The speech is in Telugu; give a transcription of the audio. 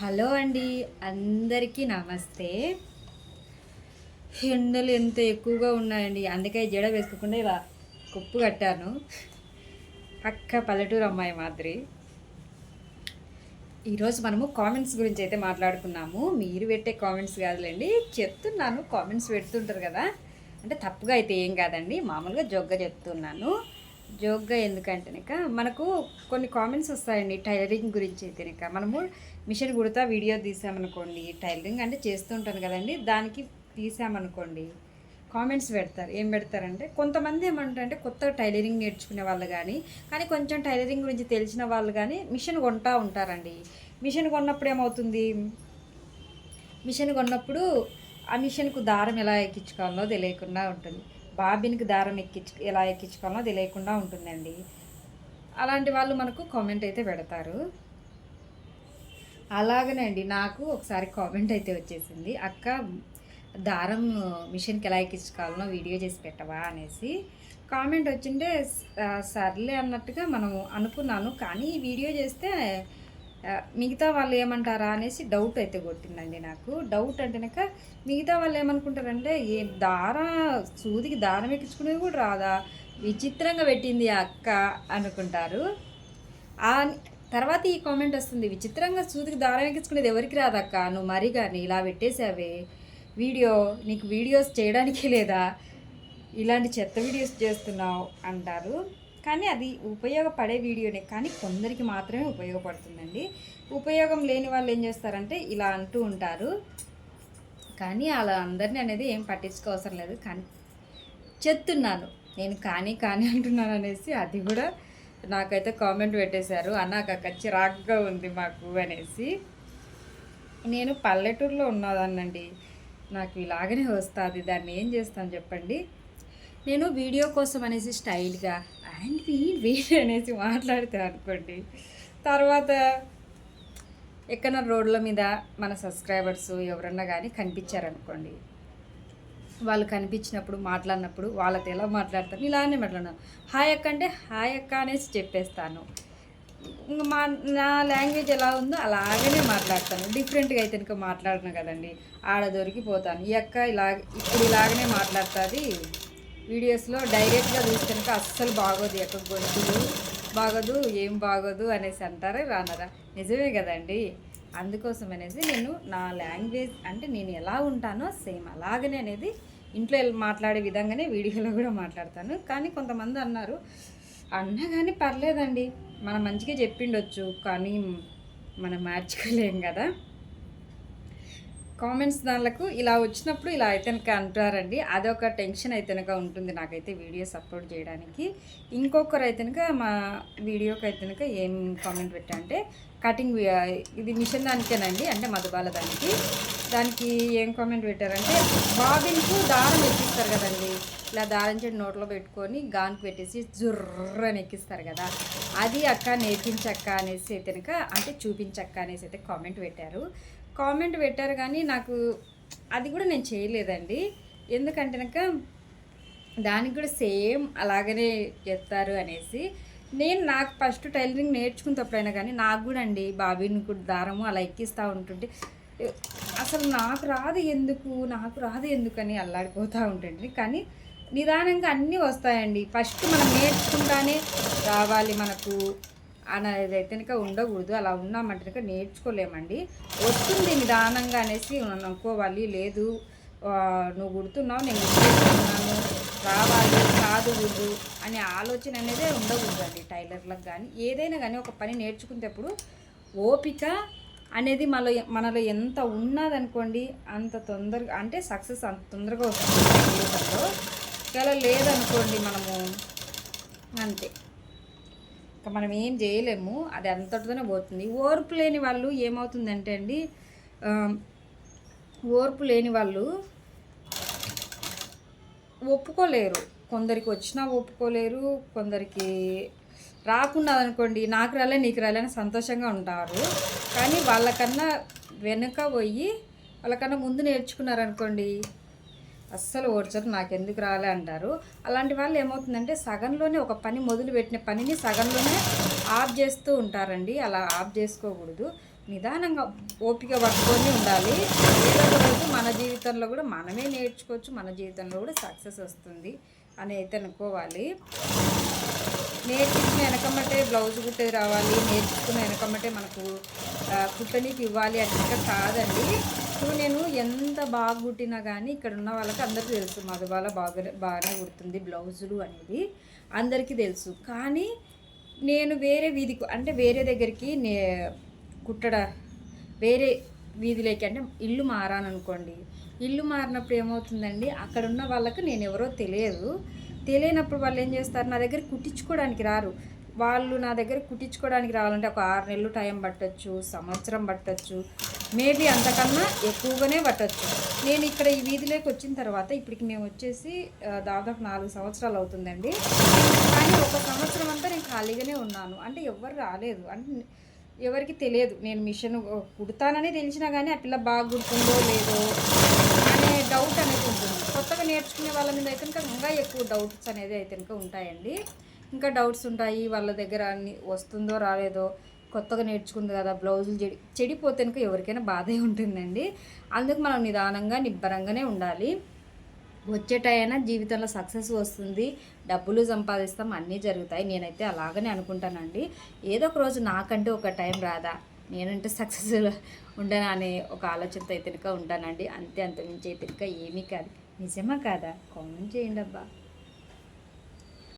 హలో అండి అందరికీ నమస్తే. ఎండలు ఎంత ఎక్కువగా ఉన్నాయండి అందుకే జడ వేసుకోకుండా ఇలా కుప్పు కట్టాను. పక్క పల్లెటూరు అమ్మాయి మాదిరి. ఈరోజు మనము కామెంట్స్ గురించి అయితే మాట్లాడుకున్నాము. మీరు పెట్టే కామెంట్స్ కాదులేండి చెప్తున్నాను కామెంట్స్ పెడుతుంటారు కదా. అంటే తప్పుగా అయితే ఏం కాదండి మామూలుగా జొగ్గా చెప్తున్నాను. జోక్గా ఎందుకంటే కనుక మనకు కొన్ని కామెంట్స్ వస్తాయండి టైలరింగ్ గురించి అయితే కనుక. మనము మిషన్ కుడతా వీడియో తీసామనుకోండి టైలరింగ్ అంటే చేస్తుంటాను కదండి దానికి తీసామనుకోండి కామెంట్స్ పెడతారు. ఏం పెడతారంటే కొంతమంది ఏమంటారంటే కొత్తగా టైలరింగ్ నేర్చుకునే వాళ్ళు కానీ కానీ కొంచెం టైలరింగ్ గురించి తెలిసిన వాళ్ళు కానీ మిషన్ కొంటా ఉంటారండి. మిషన్ కొన్నప్పుడు ఏమవుతుంది? మిషన్ కొన్నప్పుడు ఆ మిషన్కు దారం ఎలా ఎక్కించుకోవాలో తెలియకుండా ఉంటుంది. బాబిన్కి దారం ఎక్కించు ఎలా ఎక్కించుకోవాలో తెలియకుండా ఉంటుందండి. అలాంటి వాళ్ళు మనకు కామెంట్ అయితే పెడతారు. అలాగనే అండి నాకు ఒకసారి కామెంట్ అయితే వచ్చేసింది. అక్క దారం మిషన్కి ఎలా ఎక్కించుకోవాలనో వీడియో చేసి పెట్టవా? అనేసి. కామెంట్ వచ్చింటే సర్లే అన్నట్టుగా మనము అనుకున్నాను. కానీ వీడియో చేస్తే మిగతా వాళ్ళు ఏమంటారా అనేసి డౌట్ అయితే కొట్టిందండి నాకు. డౌట్ అంటే కనుక మిగతా వాళ్ళు ఏమనుకుంటారంటే ఏ దార సూదికి దారం ఎక్కించుకునేది కూడా రాదా? విచిత్రంగా పెట్టింది అక్క అనుకుంటారు. ఆ తర్వాత ఈ కామెంట్ వస్తుంది విచిత్రంగా సూదికి దారం ఎక్కించుకునేది ఎవరికి రాదక్క నువ్వు మరీ కానీ ఇలా పెట్టేసావే వీడియో నీకు వీడియోస్ చేయడానికి లేదా? ఇలాంటి చెత్త వీడియోస్ చేస్తున్నావు అంటారు. కానీ అది ఉపయోగపడే వీడియోనే కానీ కొందరికి మాత్రమే ఉపయోగపడుతుందండి. ఉపయోగం లేని వాళ్ళు ఏం చేస్తారంటే ఇలా అంటూ ఉంటారు. కానీ అలా అందరినీ అనేది ఏం పట్టించుకోవసరం లేదు. కానీ చెప్తున్నాను నేను కానీ కానీ అంటున్నాను అనేసి అది కూడా నాకైతే కామెంట్ పెట్టేశారు. అన్నాక చిరాగ్గా ఉంది మాకు అనేసి. నేను పల్లెటూరులో ఉన్నదాన్నండి. నాకు ఇలాగనే వస్తుంది. దాన్ని ఏం చేస్తాను చెప్పండి? నేను వీడియో కోసం అనేసి స్టైల్గా అండ్ వీడ్ అనేసి మాట్లాడితే అనుకోండి. తర్వాత ఎక్కడ రోడ్ల మీద మన సబ్స్క్రైబర్స్ ఎవరన్నా కానీ కనిపించారనుకోండి. వాళ్ళు కనిపించినప్పుడు మాట్లాడినప్పుడు వాళ్ళతో ఎలా మాట్లాడతాను ఇలానే మాట్లాడినాను హాయ్ అక్క అంటే హాయ్ అక్క అనేసి చెప్పేస్తాను. మా నా లాంగ్వేజ్ ఎలా ఉందో అలాగనే మాట్లాడతాను. డిఫరెంట్గా అయితే ఇంకా మాట్లాడను కదండి. ఆడ దొరికిపోతాను. ఈ అక్క ఇలా ఇప్పుడు ఇలాగనే మాట్లాడుతుంది. వీడియోస్లో డైరెక్ట్గా చూస్తే అస్సలు బాగోదు ఎక్కడ గొంతులు బాగోదు ఏం బాగోదు అనేసి అంటారు రానరా. నిజమే కదండి. అందుకోసం అనేసి నేను నా లాంగ్వేజ్ అంటే నేను ఎలా ఉంటానో సేమ్ అలాగనే అనేది ఇంట్లో మాట్లాడే విధంగానే వీడియోలో కూడా మాట్లాడతాను. కానీ కొంతమంది అన్నారు అన్నా కానీ పర్లేదండి మనం మంచిగా చెప్పిండొచ్చు కానీ మనం మార్చుకోలేం కదా. కామెంట్స్ దానిలకు ఇలా వచ్చినప్పుడు ఇలా అయితే కనుక అంటారండి అదొక టెన్షన్ అయితే కనుక ఉంటుంది నాకైతే వీడియోస్ అప్లోడ్ చేయడానికి. ఇంకొకరు అయితే కనుక మా వీడియోకి అయితే కనుక ఏం కామెంట్ పెట్టా అంటే కటింగ్ ఇది మిషన్ దానికేనండి అంటే మధుబాల దానికి. దానికి ఏం కామెంట్ పెట్టారంటే బాబిన్కు దారం ఎక్కిస్తారు కదండి. ఇలా దారం చెట్టు నోట్లో పెట్టుకొని గాన్కి పెట్టేసి జుర్రని ఎక్కిస్తారు కదా. అది అక్క నేర్పించక్క అనేసి అయితే కనుక అంటే చూపించక్క అనేసి అయితే కామెంట్ పెట్టారు. కామెంట్ పెట్టారు కానీ నాకు అది కూడా నేను చేయలేదండి. ఎందుకంటే కనుక దానికి కూడా సేమ్ అలాగనే చెప్తారు అనేసి. నేను నాకు ఫస్ట్ టైలరింగ్ నేర్చుకున్నప్పుడైనా కానీ నాకు కూడా అండి బాబీని కూడా దారము అలా ఎక్కిస్తూ ఉంటుంటే అసలు నాకు రాదు ఎందుకు నాకు రాదు ఎందుకు అని అల్లాడిపోతూ ఉంటుంది కానీ నిదానంగా అన్నీ వస్తాయండి. ఫస్ట్ మనం నేర్చుకుంటానే రావాలి మనకు. అనేది అయితే ఉండకూడదు. అలా ఉన్నామంటే కనుక నేర్చుకోలేమండి. వస్తుంది నిదానంగా అనేసి అనుకోవాలి. లేదు నువ్వు గుర్తున్నావు నేను గుర్తున్నాను. రావాలి కాదు గుర్దు అనే ఆలోచన అనేదే ఉండకూడదు అండి టైలర్లకు కానీ ఏదైనా కానీ ఒక పని నేర్చుకునేటప్పుడు ఓపిక అనేది మనలో మనలో ఎంత ఉన్నదనుకోండి అంత తొందరగా అంటే సక్సెస్ అంత తొందరగా వస్తుంది జీవితంలో. ఒకవేళ లేదనుకోండి మనము అంతే. ఇంకా మనం ఏం చేయలేము. అది అంతటితోనే పోతుంది. ఓర్పు లేని వాళ్ళు ఏమవుతుందంటే అండి ఓర్పు లేని వాళ్ళు ఒప్పుకోలేరు. కొందరికి వచ్చినా ఒప్పుకోలేరు కొందరికి రాకుండా అనుకోండి నాకు రాలే నీకు రాలే అని సంతోషంగా ఉంటారు. కానీ వాళ్ళకన్నా వెనుక పోయి వాళ్ళకన్నా ముందు నేర్చుకున్నారనుకోండి అస్సలు ఓడ్చరు నాకు ఎందుకు రాలే అంటారు. అలాంటి వాళ్ళు ఏమవుతుందంటే సగంలోనే ఒక పని మొదలు పెట్టిన పనిని సగంలోనే ఆఫ్ చేస్తూ ఉంటారండి. అలా ఆఫ్ చేసుకోకూడదు. నిదానంగా ఓపిక పట్టుకొని ఉండాలి. ఏదో రోజు మన జీవితంలో కూడా మనమే నేర్చుకోవచ్చు మన జీవితంలో కూడా సక్సెస్ వస్తుంది అని అయితే అనుకోవాలి. నేర్చుకున్న వెనకమ్మటే బ్లౌజ్ కుట్టేది రావాలి నేర్చుకున్న వెనకమ్మటే మనకు కుట్టనీకి ఇవ్వాలి అంటే కాదండి. సో నేను ఎంత బాగా కుట్టినా కానీ ఇక్కడ ఉన్న వాళ్ళకి అందరికీ తెలుసు. మధుబాల బాగా బాగానే కుడుతుంది బ్లౌజులు అనేది అందరికీ తెలుసు. కానీ నేను వేరే వీధికి అంటే వేరే దగ్గరికి నే కుట్టడ వేరే వీధిలోకి అంటే ఇల్లు మారాననుకోండి. ఇల్లు మారినప్పుడు ఏమవుతుందండి? అక్కడ ఉన్న వాళ్ళకి నేను ఎవరో తెలియదు. తెలియనప్పుడు వాళ్ళు ఏం చేస్తారు? నా దగ్గర కుట్టించుకోవడానికి రారు. వాళ్ళు నా దగ్గర కుట్టించుకోవడానికి రావాలంటే ఒక ఆరు నెలలు టైం పట్టచ్చు సంవత్సరం పట్టొచ్చు. మేబీ అంతకన్నా ఎక్కువగానే పట్టచ్చు. నేను ఇక్కడ ఈ వీధిలోకి వచ్చిన తర్వాత ఇప్పటికి మేము వచ్చేసి దాదాపు నాలుగు సంవత్సరాలు అవుతుందండి. కానీ ఒక సంవత్సరం అంతా నేను ఖాళీగానే ఉన్నాను. అంటే ఎవరు రాలేదు. అంటే ఎవరికి తెలియదు. నేను మిషన్ కుడతానని తెలిసినా కానీ ఆ పిల్ల బాగా కుడుతుందో లేదో అనే డౌట్ అనేది ఉంటుంది. కొత్తగా నేర్చుకునే వాళ్ళ మీద అయితే ఇంకా ఇంకా ఎక్కువ డౌట్స్ అనేది అయితే ఇంకా ఉంటాయండి. ఇంకా డౌట్స్ ఉంటాయి. వాళ్ళ దగ్గర వస్తుందో రాలేదో కొత్తగా నేర్చుకుంది కదా బ్లౌజులు చెడి చెడిపోతే కనుక ఎవరికైనా బాధే ఉంటుందండి. అందుకు మనం నిదానంగా నిబ్బరంగానే ఉండాలి. వచ్చేటైనా జీవితంలో సక్సెస్ వస్తుంది. డబ్బులు సంపాదిస్తాం అన్నీ జరుగుతాయి. నేనైతే అలాగనే అనుకుంటానండి. ఏదో ఒక రోజు నాకంటే ఒక టైం రాదా? నేనంటే సక్సెస్ ఉండనా అనే ఒక ఆలోచనతో అయితే ఉంటానండి. అంతే అంత మించి అయితే ఏమీ కాదు. నిజమా కాదా? కామెంట్ చేయండి అబ్బా